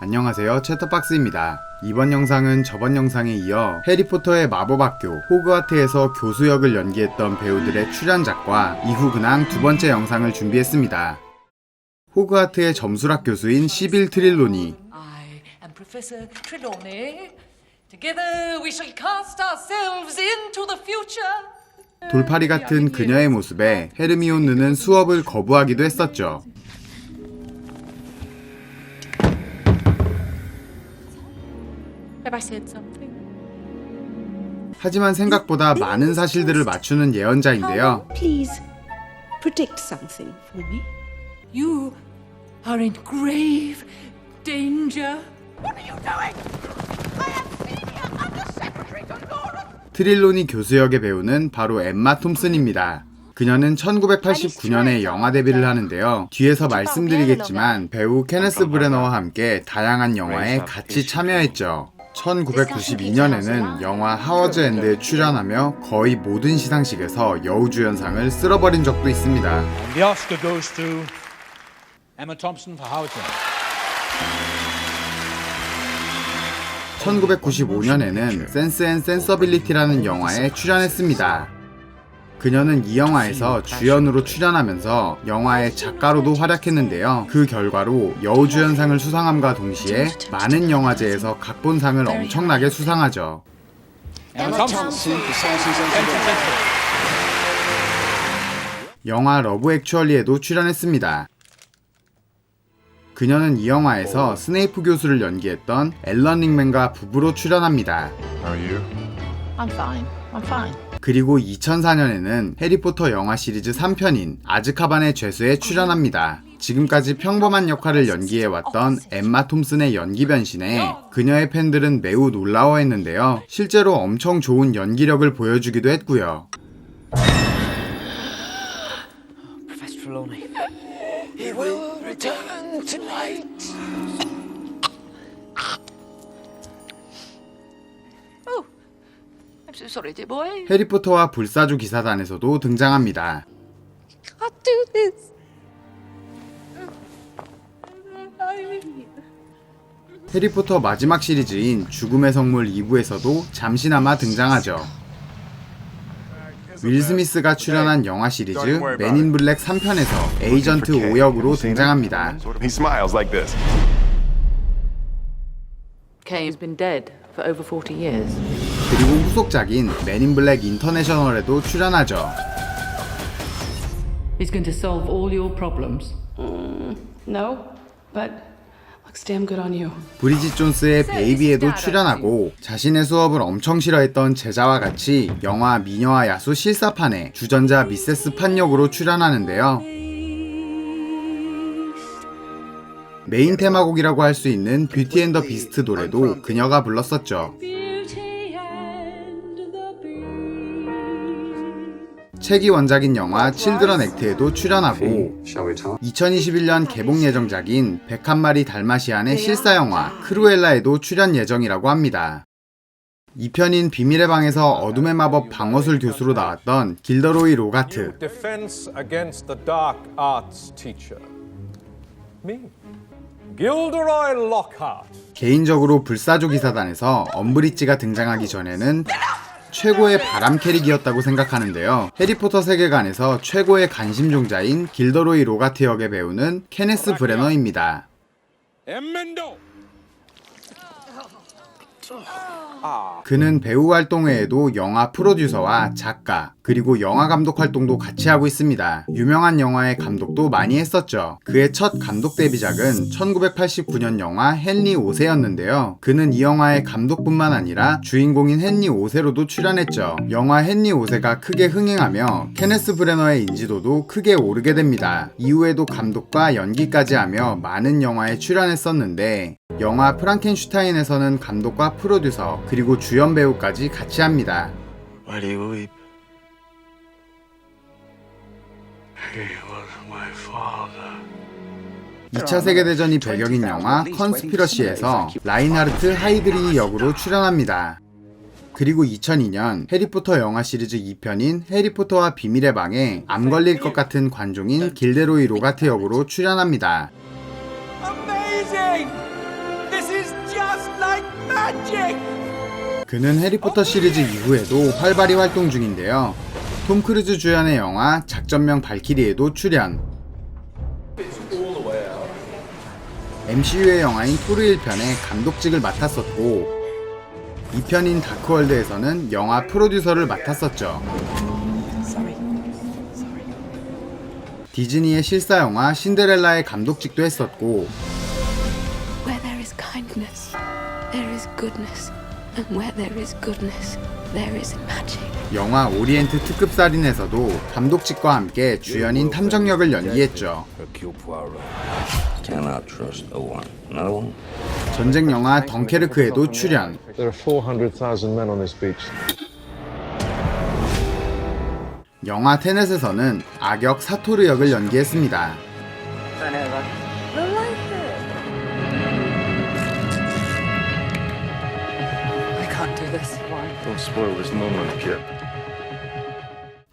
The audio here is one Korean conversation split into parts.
안녕하세요 채터박스입니다. 이번 영상은 저번 영상에 이어 해리포터의 마법학교 호그와트에서 교수 역을 연기했던 배우들의 출연작과 이후 근황 두 번째 영상을 준비했습니다. 호그와트의 점수락 교수인 시빌 트릴로니. 돌팔이 같은 그녀의 모습에 헤르미온느는 수업을 거부하기도 했었죠. I said something? 하지만 생각보다 많은 사실들을 맞추는 예언자인데요. Please predict something for me. You are in grave danger. 트릴로니 교수 역의 배우는 바로 엠마 톰슨입니다. 그녀는 1989년에 영화 데뷔를 하는데요. 뒤에서 말씀드리겠지만 배우 케네스 브레너와 함께 다양한 영화에 같이 참여했죠. 1992년에는 영화 하워즈 엔드에 출연하며 거의 모든 시상식에서 여우주연상을 쓸어버린 적도 있습니다. And the Oscar goes to Emma Thompson for Howard Jones. 1995년에는 센스 앤 센서빌리티라는 영화에 출연했습니다. 그녀는 이 영화에서 주연으로 출연하면서 영화의 작가로도 활약했는데요. 그 결과로 여우주연상을 수상함과 동시에 많은 영화제에서 각본상을 엄청나게 수상하죠. Thompson. 영화 러브 액츄얼리에도 출연했습니다. 그녀는 이 영화에서 스네이프 교수를 연기했던 앨런 링맨과 부부로 출연합니다. I'm fine. I'm fine. 그리고 2004년에는 해리포터 영화 시리즈 3편인 아즈카반의 죄수에 출연합니다. 지금까지 평범한 역할을 연기해왔던 엠마 톰슨의 연기 변신에 그녀의 팬들은 매우 놀라워했는데요. 실제로 엄청 좋은 연기력을 보여주기도 했고요. Sorry, dear boy. 해리포터와 불사조 기사단에서도 등장합니다. Can't do this. 해리포터 마지막 시리즈인 죽음의 성물 2부에서도 잠시나마 등장하죠. 윌 스미스가 출연한 영화 시리즈 맨인 블랙 3편에서 에이전트 5역으로 등장합니다. He smiles like this. Kane's been dead for over 40 years. 그리고 후속작인 맨인 블랙 인터내셔널에도 출연하죠. He's going to solve all your problems. No, but looks damn good on you. 브리짓 존스의 베이비에도 출연하고 자신의 수업을 엄청 싫어했던 제자와 같이 영화 미녀와 야수 실사판에 주전자 미세스 판 역으로 출연하는데요. 메인 테마곡이라고 할 수 있는 뷰티 앤 더 비스트 노래도 그녀가 불렀었죠. 책이 원작인 영화 칠드런 액트에도 출연하고 2021년 개봉 예정작인 101마리 달마시안의 실사 영화 크루엘라에도 출연 예정이라고 합니다. 2편인 비밀의 방에서 어둠의 마법 방어술 교수로 나왔던 길더로이 로가트. 개인적으로 불사조 기사단에서 엄브리지가 등장하기 전에는 최고의 바람 캐릭이었다고 생각하는데요. 해리포터 세계관에서 최고의 관심종자인 길더로이 로가트 역의 배우는 케네스 브레너입니다. Emendo. 그는 배우 활동 외에도 영화 프로듀서와 작가, 그리고 영화 감독 활동도 같이 하고 있습니다. 유명한 영화의 감독도 많이 했었죠. 그의 첫 감독 데뷔작은 1989년 영화 헨리 5세였는데요. 그는 이 영화의 감독뿐만 아니라 주인공인 헨리 5세로도 출연했죠. 영화 헨리 5세가 크게 흥행하며 케네스 브레너의 인지도도 크게 오르게 됩니다. 이후에도 감독과 연기까지 하며 많은 영화에 출연했었는데 영화 프랑켄슈타인에서는 감독과 프로듀서 그리고 주연 배우까지 같이 합니다. Why do you weep? He was my father. 2차 세계대전이 배경인 영화 컨스피러시에서 라인하르트 하이드리 역으로 출연합니다. 그리고 2002년 해리포터 영화 시리즈 2편인 해리포터와 비밀의 방에 암 걸릴 것 같은 관종인 길데로이 로가트 역으로 출연합니다. Amazing! 그는 해리포터 시리즈 이후에도 활발히 활동 중인데요. 톰 크루즈 주연의 영화 작전명 발키리에도 출연. MCU의 영화인 토르 1편의 감독직을 맡았었고 2편인 다크월드에서는 영화 프로듀서를 맡았었죠. 디즈니의 실사 영화 신데렐라의 감독직도 했었고 Where there is goodness. And where there is goodness, there is magic. 영화 오리엔트 특급 살인에서도 감독직과 함께 주연인 탐정 역을 연기했죠. Cannot trust no one. Another one? 전쟁 영화 덩케르크에도 출연. There are 400,000 men on this beach. 영화 테넷에서는 악역 사토르 역을 연기했습니다.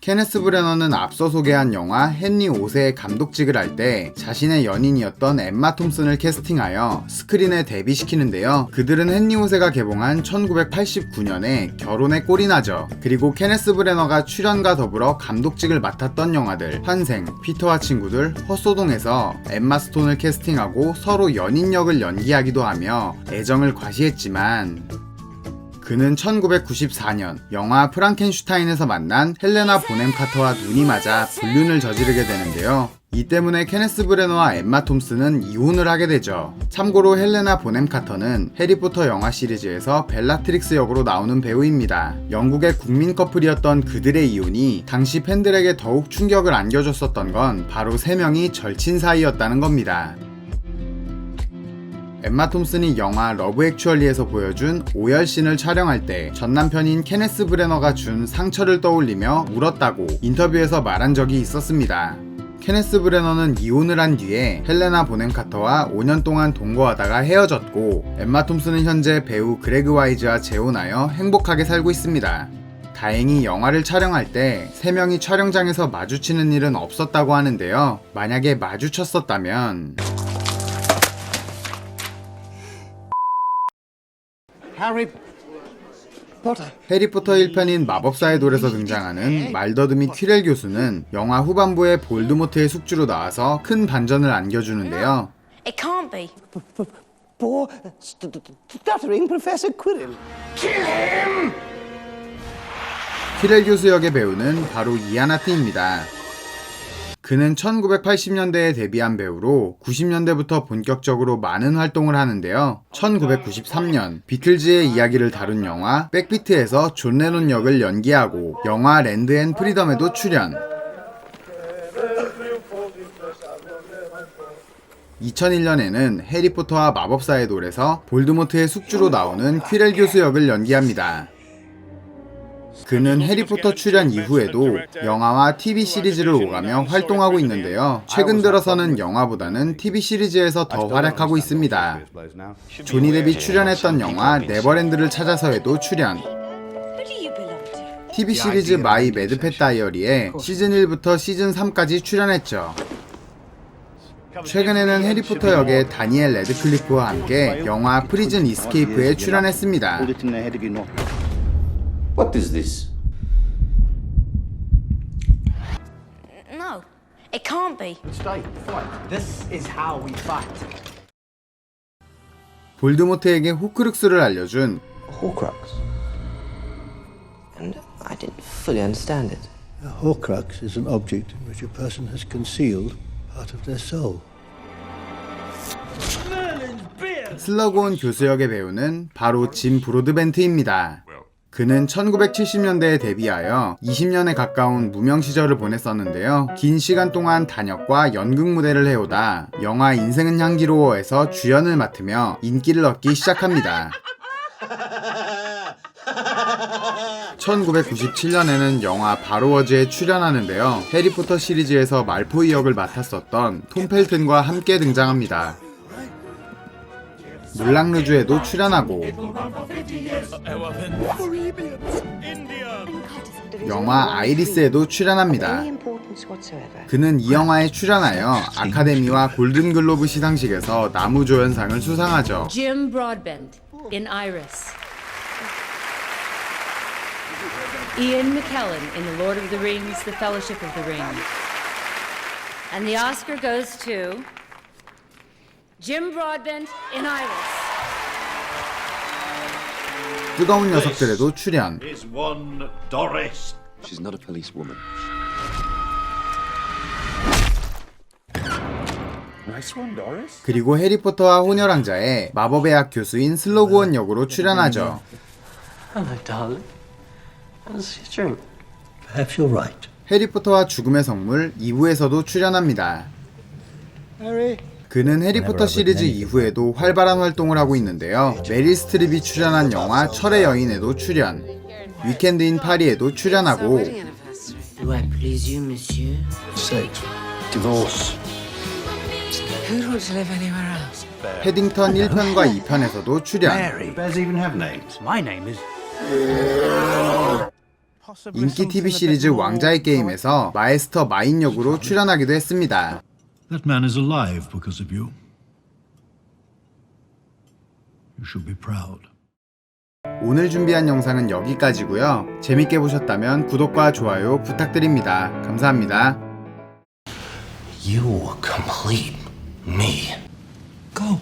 케네스 브레너는 앞서 소개한 영화 헨리 5세의 감독직을 할 때 자신의 연인이었던 엠마 톰슨을 캐스팅하여 스크린에 데뷔시키는데요. 그들은 헨리 5세가 개봉한 1989년에 결혼에 꼴이 나죠. 그리고 케네스 브레너가 출연과 더불어 감독직을 맡았던 영화들 환생, 피터와 친구들, 헛소동에서 엠마 스톤을 캐스팅하고 서로 연인 역을 연기하기도 하며 애정을 과시했지만 그는 1994년 영화 프랑켄슈타인에서 만난 헬레나 보넴 카터와 눈이 맞아 불륜을 저지르게 되는데요. 이 때문에 케네스 브레너와 엠마 톰슨은 이혼을 하게 되죠. 참고로 헬레나 보넴 카터는 해리포터 영화 시리즈에서 벨라트릭스 역으로 나오는 배우입니다. 영국의 국민 커플이었던 그들의 이혼이 당시 팬들에게 더욱 충격을 안겨줬었던 건 바로 세 명이 절친 사이였다는 겁니다. 엠마 톰슨이 영화 러브 액츄얼리에서 보여준 오열신을 촬영할 때 전 남편인 케네스 브레너가 준 상처를 떠올리며 울었다고 인터뷰에서 말한 적이 있었습니다. 케네스 브레너는 이혼을 한 뒤에 헬레나 보넴 카터와 5년 동안 동거하다가 헤어졌고 엠마 톰슨은 현재 배우 그레그 와이즈와 재혼하여 행복하게 살고 있습니다. 다행히 영화를 촬영할 때세 명이 촬영장에서 마주치는 일은 없었다고 하는데요. 만약에 마주쳤었다면 해리포터 1편인 마법사의 돌에서 등장하는 말더듬이 퀴렐 교수는 영화 후반부에 볼드모트의 숙주로 나와서 큰 반전을 안겨주는데요. It can't be. Poor st- st- stuttering Professor Quirrell. 퀴렐 교수 역의 배우는 바로 이아나 트입니다. 그는 1980년대에 데뷔한 배우로 90년대부터 본격적으로 많은 활동을 하는데요. 1993년 비틀즈의 이야기를 다룬 영화 백비트에서 존 레논 역을 연기하고 영화 랜드 앤 프리덤에도 출연. 2001년에는 해리포터와 마법사의 돌에서 볼드모트의 숙주로 나오는 퀴렐 교수 역을 연기합니다. 그는 해리포터 출연 이후에도 영화와 TV 시리즈를 오가며 활동하고 있는데요. 최근 들어서는 영화보다는 TV 시리즈에서 더 활약하고 있습니다. 조니 뎁이 출연했던 영화 네버랜드를 찾아서에도 출연. TV 시리즈 마이 매드펫 다이어리에 시즌 1부터 시즌 3까지 출연했죠. 최근에는 해리포터 역의 다니엘 레드클리프와 함께 영화 프리즌 이스케이프에 출연했습니다. What is this? No, it can't be. This is how we fight. 볼드모트에게 호크룩스를 알려준 Horcrux. And I didn't fully understand it. A Horcrux is an object in which a person has concealed part of their soul. 슬러그온 교수 역의 배우는 바로 짐 브로드벤트입니다. 그는 1970년대에 데뷔하여 20년에 가까운 무명 시절을 보냈었는데요. 긴 시간 동안 단역과 연극 무대를 해오다 영화 인생은 향기로워에서 주연을 맡으며 인기를 얻기 시작합니다. 1997년에는 영화 바로워즈에 출연하는데요. 해리포터 시리즈에서 말포이 역을 맡았었던 톰 펠튼과 함께 등장합니다. 물랑루즈에도 출연하고 영화 아이리스에도 출연합니다. 그는 이 영화에 출연하여 아카데미와 골든글로브 시상식에서 나무조연상을 수상하죠. Jim Broadbent in Iris. 뜨거운 녀석들에도 출연. Is one Doris. She's not a policewoman. Nice one, Doris. 그리고 해리포터와 호녀랑자의 마법의 학 교수인 슬로그원 역으로 출연하죠. Hello, darling. How's your drink? Perhaps you're right. 해리포터와 죽음의 성물 2부에서도 출연합니다. 그는 해리포터 시리즈 이후에도 활발한 활동을 하고 있는데요. 메릴 스트립이 출연한 영화 철의 여인에도 출연, 위켄드 인 파리에도 출연하고? 패딩턴 1편과 2편에서도 출연. 인기 TV 시리즈 왕자의 게임에서 마에스터 마인 역으로 출연하기도 했습니다. That man is alive because of you. You should be proud. 오늘 준비한 영상은 여기까지고요. 재밌게 보셨다면 구독과 좋아요 부탁드립니다. 감사합니다. You complete me. Go.